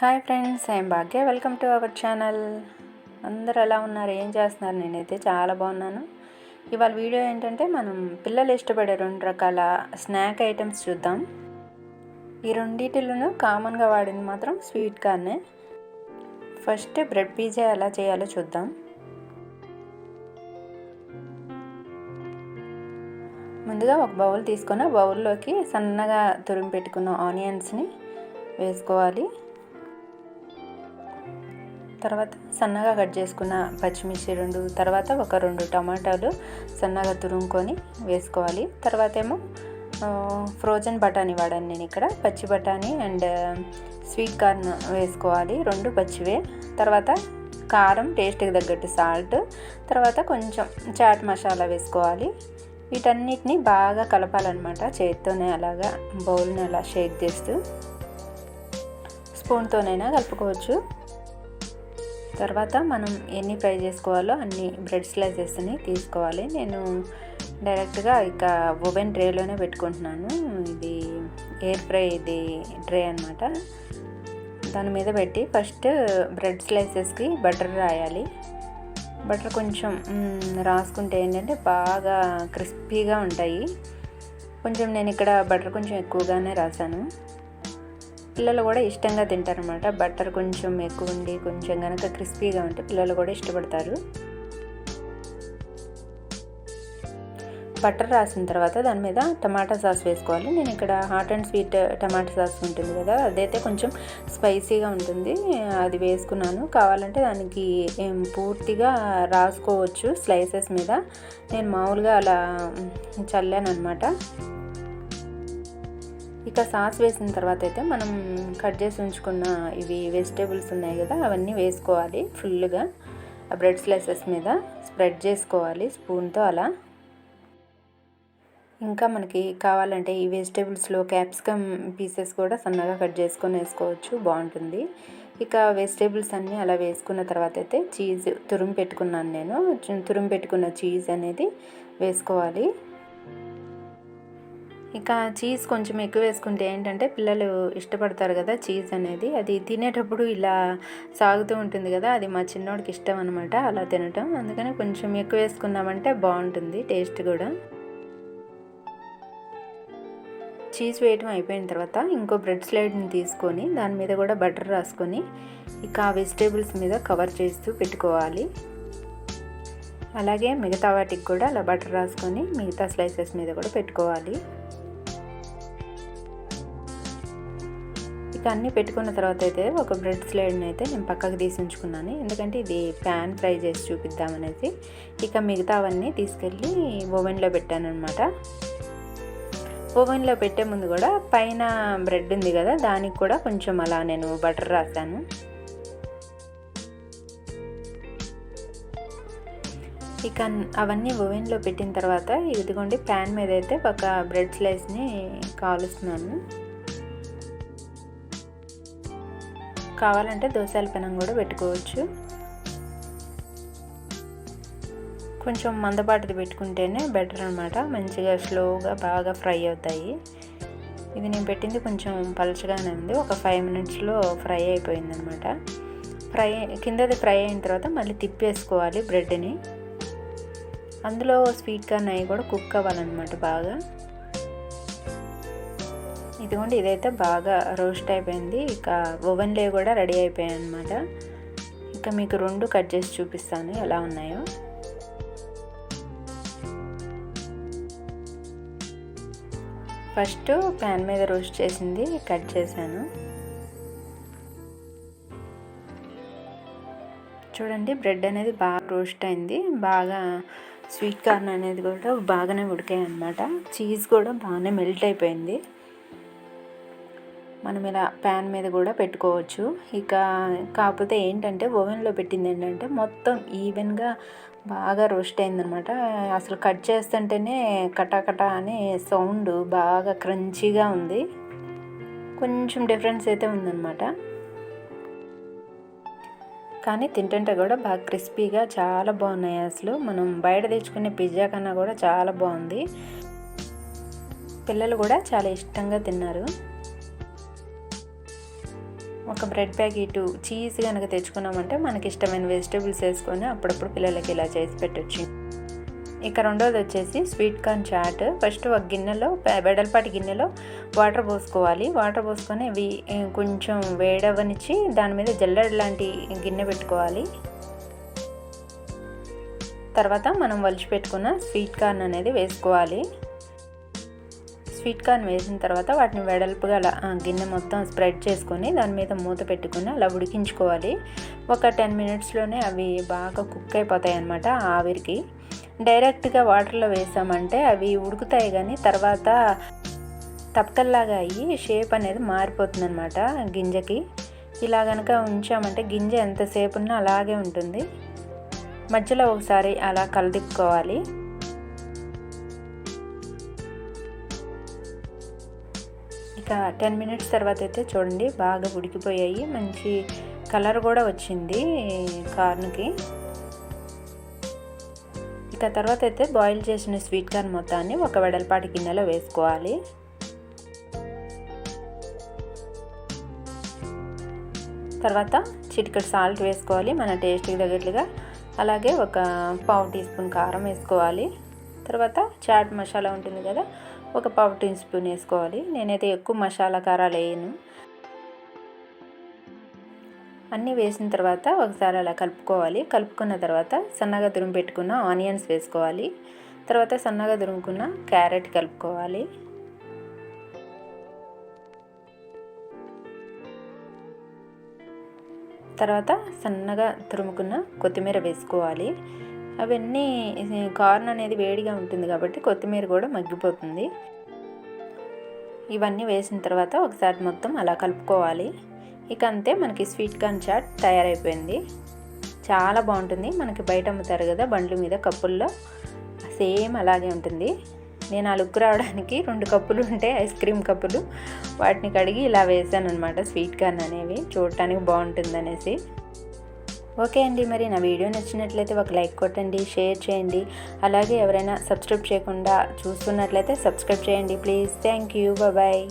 Hi friends I'm Bhagya. Welcome to our channel. అందరు ఎలా ఉన్నారు? ఏం చేస్తున్నారు? నేనైతే చాలా బాగున్నాను. ఇవాళ వీడియో ఏంటంటే మనం పిల్లలు ఇష్టపడే రెండు రకాల స్నాక్ ఐటమ్స్ చూద్దాం. ఈ రెండింటిలోనూ కామన్గా వాడింది మాత్రం స్వీట్ కార్నే. ఫస్ట్ బ్రెడ్ పిజ్జా ఎలా చేయాలో చూద్దాం. ముందుగా ఒక బౌల్ తీసుకొని బౌల్లోకి సన్నగా తురిమి పెట్టుకున్న ఆనియన్స్ని వేసుకోవాలి. తర్వాత సన్నగా కట్ చేసుకున్న పచ్చిమిర్చి రెండు తర్వాత ఒక రెండు టమాటాలు సన్నగా తురుముకొని వేసుకోవాలి. తర్వాత ఏమో ఫ్రోజన్ బఠానీ వాడాను నేను ఇక్కడ. పచ్చి బఠానీ అండ్ స్వీట్ కార్న్ వేసుకోవాలి. రెండు పచ్చివే. తర్వాత కారం టేస్ట్కి తగ్గట్టు సాల్ట్ తర్వాత కొంచెం చాట్ మసాలా వేసుకోవాలి. వీటన్నిటిని బాగా కలపాలన్నమాట. చేతితోనే అలాగా బౌల్ని అలా షేక్ చేస్తూ స్పూన్తోనైనా కలుపుకోవచ్చు. తర్వాత మనం ఎన్ని ఫ్రై చేసుకోవాలో అన్ని బ్రెడ్ స్లైసెస్ని తీసుకోవాలి. నేను డైరెక్ట్గా ఇక ఓవెన్ ట్రేలోనే పెట్టుకుంటున్నాను. ఇది ఎయిర్ ఫ్రై ఇది ట్రే అనమాట దాని మీద పెట్టి ఫస్ట్ బ్రెడ్ స్లైసెస్కి బటర్ రాయాలి. బటర్ కొంచెం రాసుకుంటే ఏంటంటే బాగా క్రిస్పీగా ఉంటాయి. కొంచెం నేను ఇక్కడ బటర్ కొంచెం ఎక్కువగానే రాశాను. పిల్లలు కూడా ఇష్టంగా తింటారనమాట బటర్ కొంచెం ఎక్కువ ఉండి కొంచెం కనుక క్రిస్పీగా ఉంటే పిల్లలు కూడా ఇష్టపడతారు. బటర్ రాసిన తర్వాత దాని మీద టమాటా సాస్ వేసుకోవాలి. నేను ఇక్కడ hot and sweet tomato sauce ఉంటుంది కదా అదైతే కొంచెం స్పైసీగా ఉంటుంది. అది వేసుకున్నాను. కావాలంటే దానికి పూర్తిగా రాసుకోవచ్చు స్లైసెస్ మీద. నేను మామూలుగా అలా చల్లాను అనమాట ఇక సాస్ వేసిన తర్వాత అయితే మనం కట్ చేసి ఉంచుకున్న ఇవి వెజిటేబుల్స్ ఉన్నాయి కదా అవన్నీ వేసుకోవాలి ఫుల్గా. బ్రెడ్ స్లైసెస్ మీద స్ప్రెడ్ చేసుకోవాలి స్పూన్తో అలా. ఇంకా మనకి కావాలంటే ఈ వెజిటేబుల్స్లో క్యాప్సికమ్ పీసెస్ కూడా సన్నగా కట్ చేసుకొని వేసుకోవచ్చు బాగుంటుంది. ఇక వెజిటేబుల్స్ అన్నీ అలా వేసుకున్న తర్వాత అయితే చీజ్ తురుము పెట్టుకున్నాను నేను. తురుము పెట్టుకున్న చీజ్ అనేది వేసుకోవాలి. ఇక చీజ్ కొంచెం ఎక్కువ వేసుకుంటే ఏంటంటే పిల్లలు ఇష్టపడతారు కదా చీజ్ అనేది. అది తినేటప్పుడు ఇలా సాగుతూ ఉంటుంది కదా అది మా చిన్నోడికి ఇష్టం అనమాట అలా తినటం. అందుకని కొంచెం ఎక్కువ వేసుకున్నామంటే బాగుంటుంది టేస్ట్ కూడా. చీజ్ వేయటం అయిపోయిన తర్వాత ఇంకో బ్రెడ్ స్లైడ్ని తీసుకొని దాని మీద కూడా బటర్ రాసుకొని ఇక ఆ వెజిటేబుల్స్ మీద కవర్ చేస్తూ పెట్టుకోవాలి. అలాగే మిగతా వాటికి కూడా అలా బటర్ రాసుకొని మిగతా స్లైసెస్ మీద కూడా పెట్టుకోవాలి. ఇవన్నీ అన్నీ పెట్టుకున్న తర్వాత అయితే ఒక బ్రెడ్ స్లైడ్ని అయితే నేను పక్కకు తీసి ఉంచుకున్నాను. ఎందుకంటే ఇది ప్యాన్ ఫ్రై చేసి చూపిద్దామనేసి ఇక మిగతావన్నీ తీసుకెళ్ళి ఓవెన్లో పెట్టాను అనమాట ఓవెన్లో పెట్టే ముందు కూడా పైన బ్రెడ్ ఉంది కదా దానికి కూడా కొంచెం అలా నేను బటర్ రాశాను ఇక అవన్నీ ఓవెన్లో పెట్టిన తర్వాత ఇదిగోండి ప్యాన్ మీద అయితే ఒక బ్రెడ్ స్లైస్ని కాలుస్తున్నాను. కావాలంటే దోశల పెనం కూడా పెట్టుకోవచ్చు. కొంచెం మందపాటిది పెట్టుకుంటేనే బెటర్ అనమాట మంచిగా స్లోగా బాగా ఫ్రై అవుతాయి. ఇది నేను పెట్టింది కొంచెం పలచగానే ఉంది. ఒక ఫైవ్ మినిట్స్లో ఫ్రై అయిపోయింది అనమాట ఫ్రై కిందది ఫ్రై అయిన తర్వాత మళ్ళీ తిప్పేసుకోవాలి బ్రెడ్ని అందులో స్వీట్ కార్న్ అవి కూడా కుక్ అవ్వాలన్నమాట బాగా. ఇదిగోండి ఇదైతే బాగా రోస్ట్ అయిపోయింది. ఇక ఓవెన్లే కూడా రెడీ అయిపోయాయి అనమాట ఇక మీకు రెండు కట్ చేసి చూపిస్తాను ఎలా ఉన్నాయో. ఫస్ట్ ప్యాన్ మీద రోస్ట్ చేసింది కట్ చేశాను. చూడండి బ్రెడ్ అనేది బాగా రోస్ట్ అయింది. బాగా స్వీట్ కార్న్ అనేది కూడా బాగానే ఉడికాయి అనమాట చీజ్ కూడా బాగానే మెల్ట్ అయిపోయింది. మనం ఇలా ప్యాన్ మీద కూడా పెట్టుకోవచ్చు. ఇక కాకపోతే ఏంటంటే ఓవెన్లో పెట్టింది ఏంటంటే మొత్తం ఈవెన్గా బాగా రోస్ట్ అయిందనమాట అసలు కట్ చేస్తుంటేనే కటాకట అనే సౌండ్ బాగా క్రంచీగా ఉంది. కొంచెం డిఫరెన్స్ అయితే ఉందన్నమాట. కానీ తింటుంటే కూడా బాగా క్రిస్పీగా చాలా బాగున్నాయి అసలు. మనం బయట తెచ్చుకునే పిజ్జా కన్నా కూడా చాలా బాగుంది. పిల్లలు కూడా చాలా ఇష్టంగా తిన్నారు. ఒక బ్రెడ్ ప్యాకెట్ చీజ్ కనుక తెచ్చుకున్నామంటే మనకి ఇష్టమైన వెజిటేబుల్స్ వేసుకొని అప్పుడప్పుడు పిల్లలకి ఇలా చేసి పెట్టచ్చు. ఇక రెండోది వచ్చేసి స్వీట్ కార్న్ చాట్. ఫస్ట్ ఒక గిన్నెలో వెడల్పాటి గిన్నెలో వాటర్ పోసుకోవాలి. వాటర్ పోసుకొని అవి కొంచెం వేడవనిచ్చి దాని మీద జల్లెడ లాంటి గిన్నె పెట్టుకోవాలి. తర్వాత మనం వలిచి పెట్టుకున్న స్వీట్ కార్న్ అనేది వేసుకోవాలి. స్వీట్ కార్న్ వేసిన తర్వాత వాటిని వెడల్పుగా అలా గిన్నె మొత్తం స్ప్రెడ్ చేసుకొని దాని మీద మూత పెట్టుకుని అలా ఉడికించుకోవాలి. ఒక టెన్ మినిట్స్లోనే అవి బాగా కుక్ అయిపోతాయి అన్నమాట ఆవిరికి. డైరెక్ట్గా వాటర్లో వేసామంటే అవి ఉడుకుతాయి కానీ తర్వాత తప్పకల్లాగా అయ్యి షేప్ అనేది మారిపోతుంది అనమాట గింజకి. ఇలా కనుక ఉంచామంటే గింజ ఎంతసేపు ఉన్నా అలాగే ఉంటుంది. మధ్యలో ఒకసారి అలా కలదిప్పుకోవాలి. ఇక టెన్ మినిట్స్ తర్వాత అయితే చూడండి బాగా ఉడికిపోయాయి. మంచి కలర్ కూడా వచ్చింది కార్న్కి. ఇక తర్వాత అయితే బాయిల్ చేసిన స్వీట్ కార్న్ మొత్తాన్ని ఒక వెడల్పాటి గిన్నెలో వేసుకోవాలి. తర్వాత చిటికెట్ సాల్ట్ వేసుకోవాలి మన టేస్ట్కి తగ్గట్లుగా. అలాగే ఒక పావు టీ స్పూన్ కారం వేసుకోవాలి. తర్వాత చాట్ మసాలా ఉంటుంది కదా ఒక పావు టీ స్పూన్ వేసుకోవాలి. నేనైతే ఎక్కువ మసాలా కారాలు వేయను. అన్నీ వేసిన తర్వాత ఒకసారి అలా కలుపుకోవాలి. కలుపుకున్న తర్వాత సన్నగా తురుము పెట్టుకున్న ఆనియన్స్ వేసుకోవాలి. తర్వాత సన్నగా దురుముకున్న క్యారెట్ కలుపుకోవాలి. తర్వాత సన్నగా తురుముకున్న కొత్తిమీర వేసుకోవాలి. అవన్నీ కార్న్ అనేది వేడిగా ఉంటుంది కాబట్టి కొత్తిమీర కూడా మగ్గిపోతుంది. ఇవన్నీ వేసిన తర్వాత ఒకసారి మొత్తం అలా కలుపుకోవాలి. ఇక అంతే మనకి స్వీట్ కార్న్ చాట్ తయారైపోయింది. చాలా బాగుంటుంది. మనకి బయట అమ్ముతారు కదా బండ్ల మీద కప్పుల్లో. సేమ్ అలాగే ఉంటుంది. నేను ఆ లుక్ రావడానికి రెండు కప్పులు ఉంటాయి ఐస్ క్రీమ్ కప్పులు వాటిని కడిగి ఇలా వేసాను అనమాట స్వీట్ కార్న్ అనేవి చూడటానికి బాగుంటుంది అనేసి. ఓకే అండి మరి నా వీడియో నచ్చినట్లయితే ఒక లైక్ కొట్టండి షేర్ చేయండి. అలాగే ఎవరైనా సబ్స్క్రైబ్ చేయకుండా చూస్తున్నట్లయితే సబ్స్క్రైబ్ చేయండి. Please thank you. బాయ్